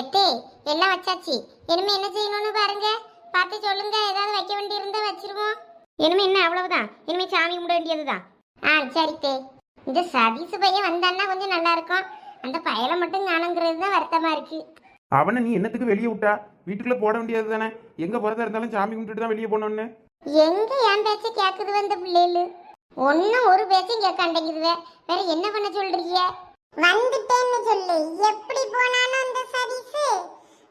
எத்தே எல்லாம் வச்சாச்சு? இனிமே என்ன செய்யணும்னு பாருங்க. பார்த்து சொல்லுங்க ஏதாவது வைக்க வேண்டி இருந்தா வச்சிருவோம். இனிமே என்ன அவ்வளவுதான் இனிமே சாமி கும்பிட வேண்டியதுதான் ஆ சரி தே. இந்த சதீசு பையன் வந்தான்னா கொஞ்சம் நல்லா இருக்கும். அந்த பயலை மட்டும் காணுங்கிறது தான் வருத்தமா இருக்கு. அவனை நீ என்னத்துக்கு வெளியே விட்டா? வீட்டுக்குள்ள போட வேண்டியது தானே. எங்க போறதா இருந்தாலும் சாமி கும்பிட்டுட்டு தான் வெளியே போனோன்னு எங்க என் பேச்ச கேக்குது வந்த பிள்ளைகளு? ஒன்னும் ஒரு பேச்சும் கேட்க மாட்டேங்குதுவே. வேற என்ன பண்ண சொல்றீங்க? வந்துட்டேன்னு சொல்லு. எப்படி போனாலும் அந்த சதீஷ்.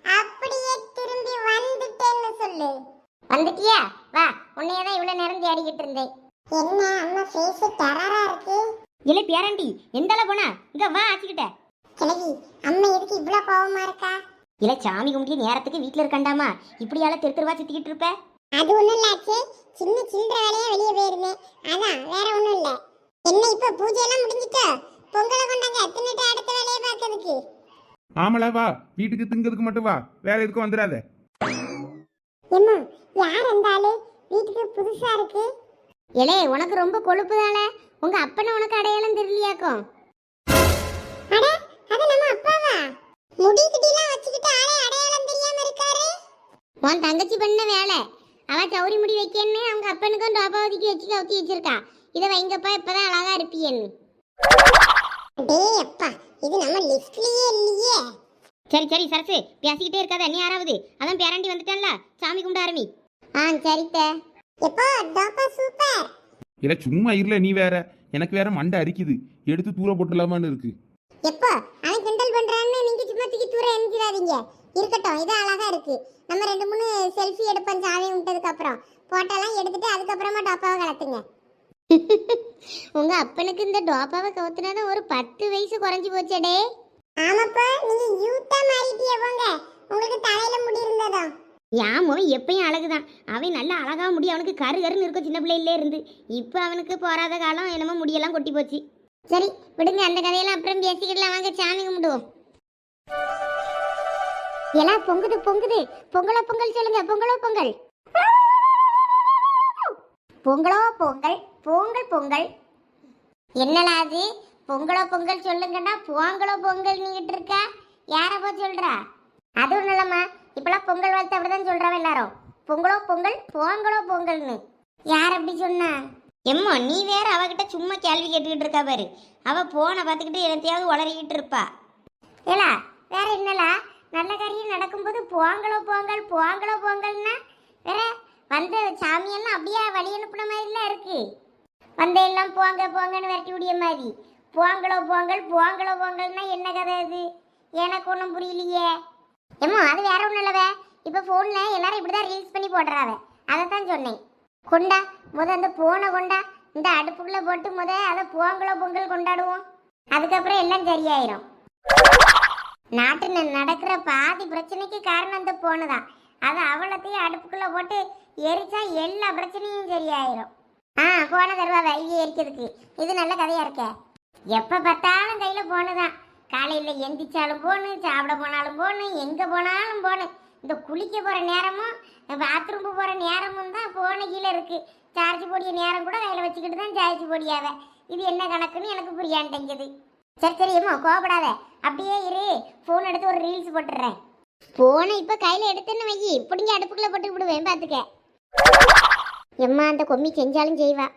அப்படியே திரும்பி வந்துட்டேன்னு சொல்லு. வந்துட்டியா? வா உன்னையே தான் இவ்வளவு நேரம் தேடிக்கிட்டு இருந்தேன். என்ன அம்மா ஃபேஸ் டெரரா இருக்கு? இல்லை பேரண்டி எந்தால போனா? இங்க வா ஆச்சுக்கிட்ட. கிழவி அம்மா எதுக்கு இவ்ளோ கோவமா இருக்கா? இல்லை சாமி கும்பிட்டு நேரத்துக்கு வீட்டில் இருக்காண்டாமா? இப்படியால தெரு தெருவா சுத்திக்கிட்டு இருப்ப? அது ஒண்ணும் இல்லாச்சு சின்ன சில்லற வேலையா வெளியே போயிருந்தேன். அதான் வேற ஒண்ணும் இல்ல. என்ன இப்ப பூஜை எல்லாம் முடிஞ்சிட்டா? பொங்கலை கொண்டாங்க எத்தனை அடுத்த வேலையை பார்க்கறதுக்கு. ஆமலா வா. வீட்டுக்கு திங்கிறதுக்கு மட்டும் வா. வேற எதுக்கும் வந்துடாத. ஏம்மா யார் அந்த ஆளு? வீட்டுக்கு புதுசா இருக்கு. இலே உனக்கு ரொம்ப கொழுப்பு தானே உங்க அப்பனை உனக்கு அடையாளம் தெரியலையாக்கும். அட அது நம்ம அப்பாவா? முடி கிட்டிலாம் வச்சுக்கிட்டு ஆளே அடையாளம் தெரியாம இருக்காரு. உன் தங்கச்சி பண்ண வேலை. அவ சௌரி முடி வைக்கன்னு அவங்க அப்பனுக்கும் டோபாவதிக்கு வச்சு கவுத்தி வச்சிருக்கா. இதை வைங்கப்பா இப்பதான் அழகா இருப்பியன்னு. டேய் அப்பா இது நம்ம லிஸ்ட்லயே இல்லையே. சரி சரி சரசு பேசிக்கிட்டே இருக்காத நீ யாராவது? அதான் பேரண்டி வந்துட்டான்ல சாமி கும்பிட ஆரம்பி. ஆ சரித்த எப்போ டோப்பா சூப்பர். இல்ல சும்மா இருல நீ வேற. எனக்கு வேற மண்டை அரிக்குது. எடுத்து தூர போட்டுலாமான்னு இருக்கு. எப்போ? அவன் கிண்டல் பண்றான்னு நீங்க சும்மா தூக்கி தூர எரிஞ்சிடாதீங்க. இருக்கட்டும் இது அழகா இருக்கு. நம்ம ரெண்டு மூணு செல்ஃபி எடுப்போம் சாமி விட்டதுக்கு அப்புறம். போட்டோலாம் எடுத்துட்டு அதுக்கப்புறமா டப்பாவை கலத்துங்க. உங்க அப்பனுக்கு இந்த டோப்பாவை கவுத்துனாதான் ஒரு பத்து வயசு குறைஞ்சு போச்சடே. ஆமாப்பா நீங்க யூத்தா மாறிட்டிய போங்க. உங்களுக்கு தலையில முடி இருந்ததா? என் முகம் எப்பயும் அழகுதான். அவன் நல்ல அழகா முடி அவனுக்கு கரு கருன்னு இருக்கும் சின்ன பிள்ளையிலே இருந்து. இப்போ அவனுக்கு போறாத காலம் என்னமோ முடியெல்லாம் கொட்டி போச்சு. சரி விடுங்க அந்த கதையெல்லாம் அப்புறம் பேசிக்கிடலாம். வாங்க சாமி கும்பிடுவோம். எல்லாம் பொங்குது பொங்குது. பொங்கலோ பொங்கல் சொல்லுங்க. பொங்கலோ பொங்கல். பொங்கலோ பொங்கல். பொங்கல் பொங்கல். என்னடா அது? பொங்கலோ பொங்கல் சொல்லுங்கன்னா பொங்கலோ பொங்கல் நீங்கிட்டு இருக்க. யார போ சொல்றா? அது ஒன்றும் இல்லாம இப்பெல்லாம் பொங்கல் வாழ்த்து அப்படிதான் சொல்றாவ எல்லாரும். பொங்கலோ பொங்கல் பொங்கலோ பொங்கல்னு. யார் அப்படி சொன்னா? எம்மா நீ வேற அவகிட்ட சும்மா கேள்வி கேட்டுக்கிட்டு இருக்கா பாரு. அவ போனை பார்த்துக்கிட்டு என்னத்தையாவது உளறிக்கிட்டு இருப்பா. ஏலா வேற என்னலா? நல்ல காரியம் நடக்கும்போது போங்களோ பொங்கல் போங்களோ பொங்கல்னா? வேற வந்த சாமியெல்லாம் அப்படியே வழி அனுப்புன மாதிரிலாம் இருக்குது வந்த எல்லாம் போங்க போங்கன்னு விரட்டி விடிய மாதிரி. போங்களோ போங்கல் போங்களோ போங்கல்னா என்ன கதை அது? எனக்கு ஒன்றும் புரியலையே. ஏமா அது வேற ஒன்றும் இல்லவே இப்போ ஃபோனில் எல்லாரும் இப்படி தான் ரீல்ஸ் பண்ணி போடுறாவ. அதை தான் சொன்னேன். கொண்டா முத அந்த போனை கொண்டா இந்த அடுப்புக்குள்ளே போட்டு முத அதை போங்களோ பொங்கல் கொண்டாடுவோம். அதுக்கப்புறம் எல்லாம் சரியாயிரும். நாட்டில் நடக்கிற பாதி பிரச்சனைக்கு காரணம் அந்த போனு தான். அது அவளத்தையும் அடுப்புக்குள்ளே போட்டு எரிச்சா எல்லா பிரச்சனையும் சரியாயிரும். ஆ போன தருவாவ ஐயே எரிக்கிறதுக்கு இது நல்ல கதையா இருக்க. எப்ப பார்த்தாலும் கையில போனுதான் காலையில எந்திரிச்சாலும் போகணும் சாப்பிட போனாலும் போகணும் எங்க போனாலும் போகணும் இந்த குளிக்க போற நேரமும் பாத்ரூம் போற நேரமும் தான் போன கீழே இருக்கு. சார்ஜ் போடிய நேரம் கூட கையில வச்சுக்கிட்டு தான் சார்ஜ் போடியாவ. இது என்ன கணக்குன்னு எனக்கு புரியாண்டேங்குது சரி சரி ஏம்மா அப்படியே இரு. ஃபோன் எடுத்து ஒரு ரீல்ஸ் போட்டுடுறேன். ஃபோனை இப்போ கையில் எடுத்துன்னு வை பிடிங்க அடுப்புக்குள்ளே போட்டு விடுவேன் பார்த்துக்க எம்மா அந்த கொம்மி செஞ்சாலும் செய்வா.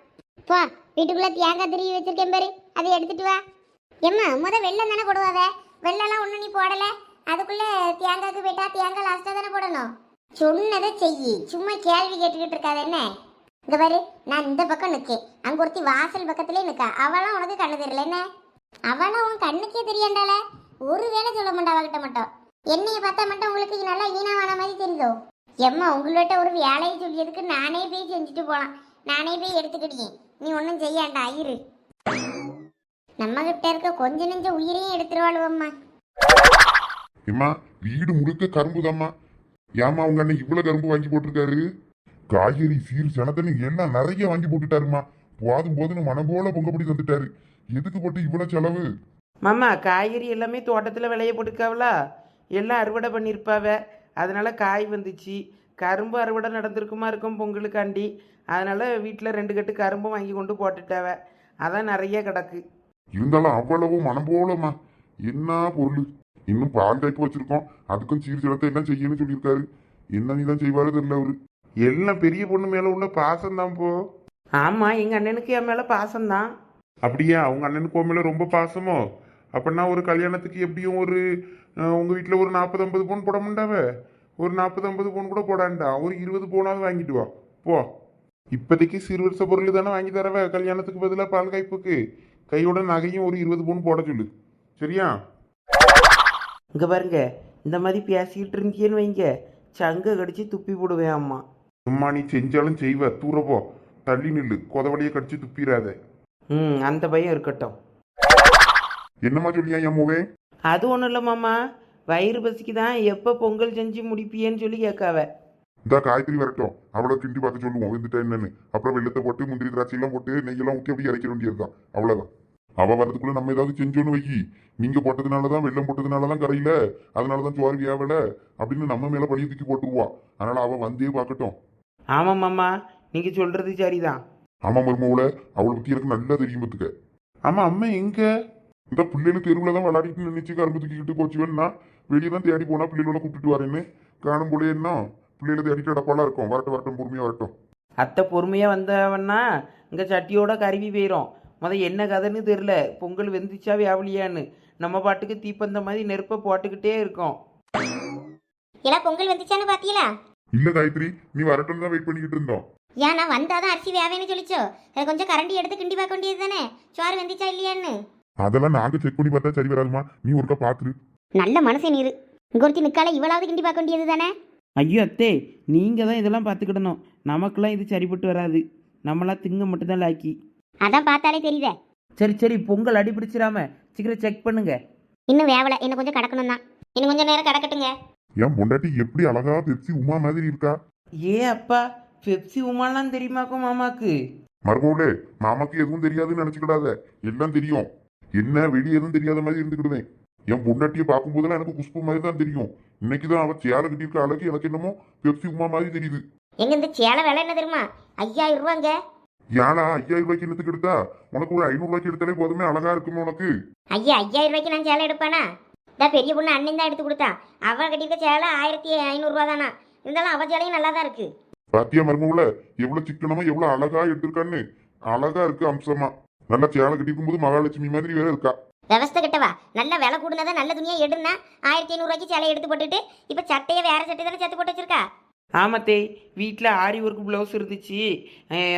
போ வீட்டுக்குள்ளே தேங்காய் திருவி வச்சிருக்கேன் பாரு. அதை எடுத்துட்டு வா. எம்மா முத வெள்ளம் தானே போடுவாவ வெள்ளம்லாம் ஒன்றும் நீ போடலை? அதுக்குள்ளே தேங்காய்க்கு போயிட்டா தேங்காய் லாஸ்ட்டாக தானே போடணும்? சொன்னதை செய் சும்மா கேள்வி கேட்டுக்கிட்டு இருக்காது என்ன? இந்த பாரு நான் இந்த பக்கம் நிற்கேன் அங்கே ஒருத்தி வாசல் பக்கத்துலேயே நிற்கா அவளாம் உனக்கு கண்ணு தெரியல என்ன? அவளும் உன் கண்ணுக்கே தெரியண்டால ஒரு வேலை சொல்ல மாட்டா அவகிட்ட மட்டும். என்னைய பார்த்தா மட்டும் உங்களுக்கு நல்லா ஈனமான மாதிரி தெரியுதோ? எம்மா உங்கள்கிட்ட ஒரு வேலையை சொல்லியதுக்கு நானே போய் செஞ்சுட்டு போலாம். நானே போய் எடுத்துக்கிட்டேன். நீ ஒன்றும் செய்யாண்டா இரு. நம்ம கிட்ட இருக்க கொஞ்ச நெஞ்ச உயிரையும் எடுத்துருவாளுவம்மா. எம்மா வீடு முழுக்க கரும்பு தாம்மா ஏம்மா உங்க அண்ணன் இவ்வளவு கரும்பு வாங்கி போட்டிருக்காரு? காய்கறி சீர் சனத்தன்னு எல்லாம் நிறைய வாங்கி போட்டுட்டாருமா போதும் போதுன்னு மனம் போல பொங்கப்படி தந்துட்டாரு. எதுக்கு போட்டு இவ்வளவு செலவு? மாமா காய்கறி எல்லாமே தோட்டத்தில் விளைய போட்டுக்காவலா எல்லாம் அறுவடை பண்ணியிருப்பாவ அதனால காய் வந்துச்சு. கரும்பு அறுவடை நடந்திருக்குமா இருக்கும் பொங்கலுக்காண்டி. அதனால வீட்டில் ரெண்டு கட்டு கரும்பும் வாங்கி கொண்டு போட்டுட்டாவ. அதான் நிறைய கிடக்கு. இருந்தாலும் அவ்வளவும் மனம் போலம்மா. என்ன பொருள்? இன்னும் பால் காய்ப்பு வச்சிருக்கோம். அதுக்கும் சீர் சிலத்தை என்ன செய்யணும்னு சொல்லியிருக்காரு. என்ன நீ தான் செய்வாரு தெரியல அவரு. எல்லாம் பெரிய பொண்ணு மேல உள்ள பாசம் தான் போ. ஆமாம் எங்கள் அண்ணனுக்கு என் மேலே பாசம்தான். அப்படியா? உங்க அண்ணனுக்கு உன் மேல ரொம்ப பாசமோ? அப்படின்னா ஒரு கல்யாணத்துக்கு எப்படியும் ஒரு அஹ், உங்க வீட்டுல ஒரு நாற்பது ஐம்பது பவுன் போட முடியாவ ஒரு நாற்பது ஐம்பது பவுன் கூட போடாண்டா. ஒரு இருபது பவுனாவது வாங்கிட்டு வா. போ. இப்போதைக்கு சிறுவரிச பொருள் தானே வாங்கி தரவ? கல்யாணத்துக்கு பதிலாக பால் காய்ப்புக்கு. கையோட நகையும் ஒரு இருபது பவுன் போட சொல்லு. சரியா? இங்கே பாருங்க. இந்த மாதிரி பேசிக்கிட்டு இருந்தீங்கன்னு வைங்க. சங்க கடிச்சு துப்பி போடுவேன் அம்மா. அம்மா நீ செஞ்சாலும் செய்வ. தூர போ. தள்ளி நில்லு. கொதவழியை கடிச்சு துப்பிடாத. ம் அந்த பையன் இருக்கட்டும். என்னம்மா சொல்லியா என் மூவே? அது ஒன்றும் இல்லை மாமா. வயிறு பசிக்கு தான் எப்போ பொங்கல் செஞ்சு முடிப்பியேன்னு சொல்லி கேட்காவ. இந்த காய்கறி வரட்டும். அவளை கிண்டி பார்த்து சொல்லுவோம். வந்துட்டா என்னன்னு. அப்புறம் வெள்ளத்தை போட்டு முந்திரி திராட்சை எல்லாம் போட்டு நெய்யெல்லாம் ஊற்றி அப்படியே இறக்க வேண்டியதுதான். அவ்வளவுதான். அவ வரதுக்குள்ள நம்ம ஏதாவது செஞ்சோன்னு வைக்கி. நீங்க போட்டதுனால தான் வெள்ளம் போட்டதுனால தான் கரையில. அதனால தான் சோறு வியாவல அப்படின்னு நம்ம மேல பழிய தூக்கி போட்டுருவா. அதனால அவ வந்தே பார்க்கட்டும். ஆமாம் மாமா. நீங்கள் சொல்கிறது சரிதான். ஆமா மருமவுல அவளை பத்தி எனக்கு நல்லா தெரியும் பத்துக்க. ஆமா அம்மா எங்க? இந்த பிள்ளைகள் தெருவில் தான் விளையாடிட்டு நினைச்சு கரும்பு தூக்கிக்கிட்டு போச்சு. வேணா வெளியே தான் தேடி போனா பிள்ளைகளோட கூப்பிட்டு வரேன்னு காணும் போலே என்ன? பிள்ளைகளை தேடிட்டு அடப்பாலாம் இருக்கும். வரட்டும் வரட்டும் பொறுமையா வரட்டும். அத்தை பொறுமையாக வந்தவன்னா இங்கே சட்டியோட கருவி போயிடும் முத என்ன கதைன்னு தெரில பொங்கல் வெந்துச்சா வியாவலியான்னு நம்ம பாட்டுக்கு தீப்பந்த மாதிரி நெருப்பை போட்டுக்கிட்டே இருக்கோம். இல்ல பொங்கல் வந்துச்சான்னு பாத்தீங்களா? இல்ல காயத்ரி நீ வரட்டும் தான் வெயிட் பண்ணிக்கிட்டு இருந்தோம். ஏன் நான் வந்தாதான் அரிசி வேவேன்னு சொல்லிச்சோ? அதை கொஞ்சம் கரண்டி எடுத்து கிண்டி பார்க்க வேண்டியது தானே சோறு வெந்துச்சா இல்லையான்னு? அதெல்லாம் நாங்க செக் பண்ணி பார்த்தா சரி வராதுமா. நீ ஒருக்கா பாத்துரு நல்ல மனசே நீரு. ஒருத்தி நிக்கால இவளாவது கிண்டி பார்க்க வேண்டியது தானே? ஐயோ அத்தே நீங்கள் தான் இதெல்லாம் பார்த்துக்கிடணும். நமக்கெல்லாம் இது சரிப்பட்டு வராது. நம்மளாம் திங்க மட்டும்தான் லாக்கி. அதான் பார்த்தாலே தெரியுதே. சரி சரி பொங்கல் அடி பிடிச்சிடாம சீக்கிரம் செக் பண்ணுங்க. இன்னும் வேவல இன்னும் கொஞ்சம் கடக்கணும் தான். இன்னும் கொஞ்சம் நேரம் கடக்கட்டுங்க. என் பொண்டாட்டி எப்படி அழகா பெப்சி உமா மாதிரி இருக்கா? ஏ அப்பா பெப்சி உமாலாம் தெரியுமாக்கும் மாமாக்கு? மருமவுளே மாமாக்கு எதுவும் தெரியாதுன்னு நினைச்சுக்கிடாத. எல்லாம் தெரியும். என்ன வெளியே எதுவும் தெரியாத மாதிரி இருந்துக்கிடுவேன் என் பொண்டாட்டியை பார்க்கும்போதெல்லாம் எனக்கு குஷ்பு மாதிரி தான் தெரியும். இன்னைக்கு தான் அவ சேலை கட்டியிருக்க அழகு எனக்கு என்னமோ பெப்சி உமா மாதிரி தெரியுது. எங்க இந்த சேலை விலை என்ன தெரியுமா? ஐயாயிரம் ரூபாங்க. ஏனா ஐயாயிரம் ரூபாய்க்கு என்னத்துக்கு எடுத்தா? உனக்கு ஒரு ஐநூறு ரூபாய்க்கு எடுத்தாலே போதுமே அழகா இருக்குமே உனக்கு. ஐயா ஐயாயிரம் ரூபாய்க்கு நான் சேலை எடுப்பேனா? இந்த பெரிய பொண்ணு அண்ணன் தான் எடுத்து கொடுத்தா. அவ கட்டியிருக்க சேலை ஆயிரத்தி ஐநூறுரூவா தானா? இருந்தாலும் அவ சேலையும் நல்லா தான் இருக்கு. பாத்தியா மருமவுல எவ்வளவு சிக்கனமா எவ்வளவு அழகா எடுத்திருக்கான்னு. அழகா இருக்கு அம்சமா. நல்லா சேலை கட்டிருக்கும் போது மகாலட்சுமி மாதிரி வேற இருக்கா? விவஸ்தை கிட்டவா நல்ல விலை கூடுனதா நல்ல துணியா எடுனா ஆயிரத்தி ஐநூறுரூவாய்க்கு சேலை எடுத்து போட்டுட்டு இப்போ சட்டையை வேற சட்டை தானே சேர்த்து போட்டு வச்சிருக்கா ஆமாத்தே வீட்டில் ஆரி ஒர்க் ப்ளவுஸ் இருந்துச்சு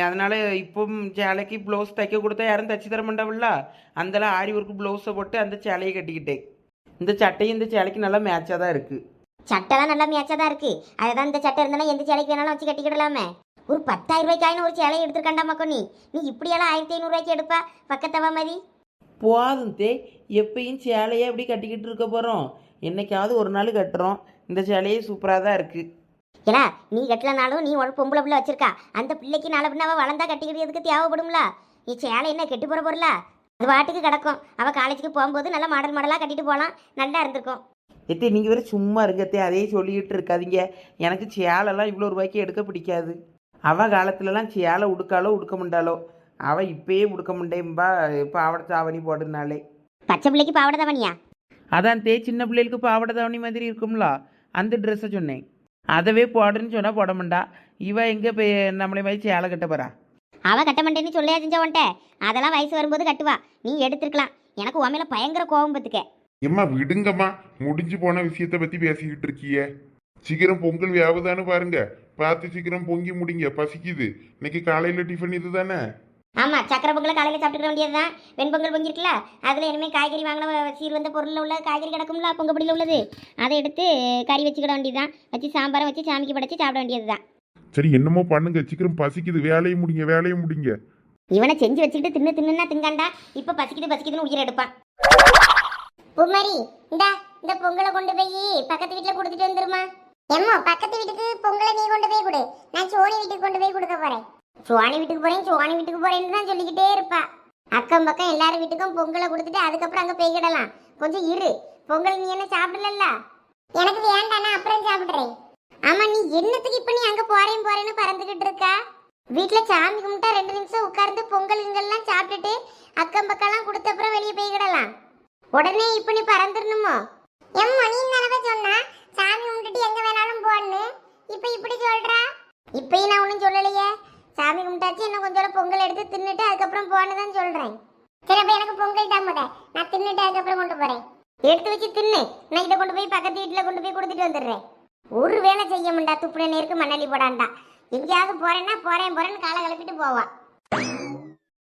அதனால இப்போ சேலைக்கு ப்ளவுஸ் தைக்க கொடுத்தா யாரும் தச்சு தர மாட்டாவில்ல அந்தல ஆரி ஒர்க் ப்ளவுஸை போட்டு அந்த சேலையை கட்டிக்கிட்டேன் இந்த சட்டையும் இந்த சேலைக்கு நல்லா மேட்சாக தான் இருக்குது சட்டைலாம் நல்லா மேட்சா தான் இருக்கு அதுதான் இந்த சட்டை இருந்தாலும் எந்த சேலைக்கு வேணாலும் வச்சு கட்டிக்கிடலாமே ஒரு பத்தாயிரம் ரூபாய்க்காயின்னு ஒரு சேலை எடுத்துருக்காண்டா மக்கோ நீ நீ இப்படியெல்லாம் ஆயிரத்தி ஐநூறுரூவாய்க்கு எடுப்பா? பக்கத்தவா மாதிரி போதும் தே எப்பயும் சேலையை அப்படி கட்டிக்கிட்டு இருக்க போகிறோம் என்னைக்காவது ஒரு நாள் கட்டுறோம். இந்த சேலையே சூப்பராக தான் இருக்குது ஏடா நீ கட்டலனாலும் நீ ஒரு பொம்பளை பிள்ளை வச்சிருக்கா. அந்த பிள்ளைக்கு நாளை பின்ன அவ வளர்ந்தா கட்டிக்கிறதுக்கு தேவைப்படும்ல நீ சேலை என்ன கெட்டு போற பொருளா? அது பாட்டுக்கு கிடக்கும். அவ காலேஜுக்கு போகும்போது நல்லா மாடல் மாடலாக கட்டிட்டு போகலாம் நல்லா இருந்திருக்கும். எத்தே நீங்கள் வேறு சும்மா இருங்கத்தே அதே சொல்லிக்கிட்டு இருக்காதீங்க. எனக்கு சேலைலாம் இவ்வளோ ரூபாய்க்கு எடுக்க பிடிக்காது. அவ காலத்துலலாம் சேலை உடுக்காலோ உடுக்க முண்டாலோ அவள் இப்பயே உடுக்க முண்டேம்பா பாவடை தாவணி போடுனாலே. பச்சை பிள்ளைக்கு பாவடை தவணியா? அதான் தே சின்ன பிள்ளைகளுக்கு பாவாடை தாவணி மாதிரி இருக்கும்ல? அந்த ட்ரெஸ்ஸை சொன்னேன். அதவே போடுன்னு சொன்னால் போட மாட்டா இவ எங்கே போய் நம்மளை மாதிரி சேலை கட்ட போறா? அவ கட்ட மாட்டேன்னு சொல்லியா செஞ்சவன்ட்ட அதெல்லாம் வயசு வரும்போது கட்டுவா. நீ எடுத்துருக்கலாம். எனக்கு உன் மேல பயங்கர கோபம் பத்துக்க. எம்மா விடுங்கம்மா. முடிஞ்சு போன விஷயத்த பத்தி பேசிக்கிட்டு இருக்கியே. சீக்கிரம் பொங்கல் வியாபதான்னு பாருங்க. பார்த்து சீக்கிரம் பொங்கி முடிங்க. பசிக்குது. இன்னைக்கு காலையில டிஃபன் இதுதானே? ஆமா சக்கரை பொங்கலை காலையில சாப்பிட்டுக்க வேண்டியதுதான். வெண்பொங்கல் பொங்கிருக்குல்ல அதுல இனிமே காய்கறி வாங்கின சீர் வந்த பொருள்ல உள்ள காய்கறி கிடக்கும்ல பொங்கப்படியில் உள்ளது. அதை எடுத்து கறி வச்சுக்கிட வேண்டியதுதான். வச்சு சாம்பாரை வச்சு சாமிக்கு படைச்சு சாப்பிட வேண்டியதுதான். சரி என்னமோ பண்ணுங்க. சீக்கிரம் பசிக்குது. வேலையை முடிங்க வேலையை முடிங்க. இவனை செஞ்சு வச்சுக்கிட்டு தின்னு தின்னுன்னா திங்காண்டா இப்ப பசிக்குது பசிக்குதுன்னு உயிரை எடுப்பான். பூமாரி இந்தா இந்த பொங்கலை கொண்டு போய் பக்கத்து வீட்டுல கொடுத்துட்டு வந்துருமா? எம்மா பக்கத்து வீட்டுக்கு பொங்கலை நீ கொண்டு போய் கொடு. நான் சோனி வீட்டுக்கு கொண்டு போய் கொடுக்க போறேன். சோனி வீட்டுக்கு போறேன் சோனி வீட்டுக்கு போறேன்னு தான் சொல்லிக்கிட்டே இருப்பா. அக்கம் பக்கம் எல்லாரும் வீட்டுக்கும் பொங்கலை கொடுத்துட்டு அதுக்கப்புறம் அங்க போய்கிடலாம் கொஞ்சம் இரு. பொங்கல் நீ என்ன சாப்பிடல எனக்கு வேண்டாம் நான் அப்புறம் சாப்பிடுறேன். ஆமா நீ என்னத்துக்கு இப்ப நீ அங்க போறேன் போறேன்னு பறந்துகிட்டு இருக்கா? வீட்டுல சாமி கும்பிட்டா ரெண்டு நிமிஷம் உட்கார்ந்து பொங்கல் இங்கெல்லாம் சாப்பிட்டுட்டு அக்கம் பக்கம்லாம் கொடுத்த அப்புறம் வெளியே போய்கிடலாம் உடனே இப்ப நீ பறந்துடணுமோ? எம் நீ தானவே சொன்னா? சாமி கும்பிட்டுட்டு எங்க வேணாலும் போன்னு. இப்ப இப்படி சொல்றா? இப்பயும் நான் ஒன்றும் சொல்லலையே. சாமி கும்பிட்டாச்சு இன்னும் கொஞ்சம் பொங்கல் எடுத்து தின்னுட்டு அதுக்கப்புறம் போனதான் சொல்றேன். சரி அப்ப எனக்கு பொங்கல் தான் முத. நான் தின்னுட்டு அதுக்கப்புறம் கொண்டு போறேன். எடுத்து வச்சு தின்னு. நான் இதை கொண்டு போய் பக்கத்து வீட்டுல கொண்டு போய் கொடுத்துட்டு வந்துடுறேன். ஒரு வேலை செய்ய மாட்டா துப்புன நேருக்கு மண்ணலி போடாண்டா. எங்கேயாவது போறேன்னா போறேன் போறேன்னு காலை கிளப்பிட்டு போவா.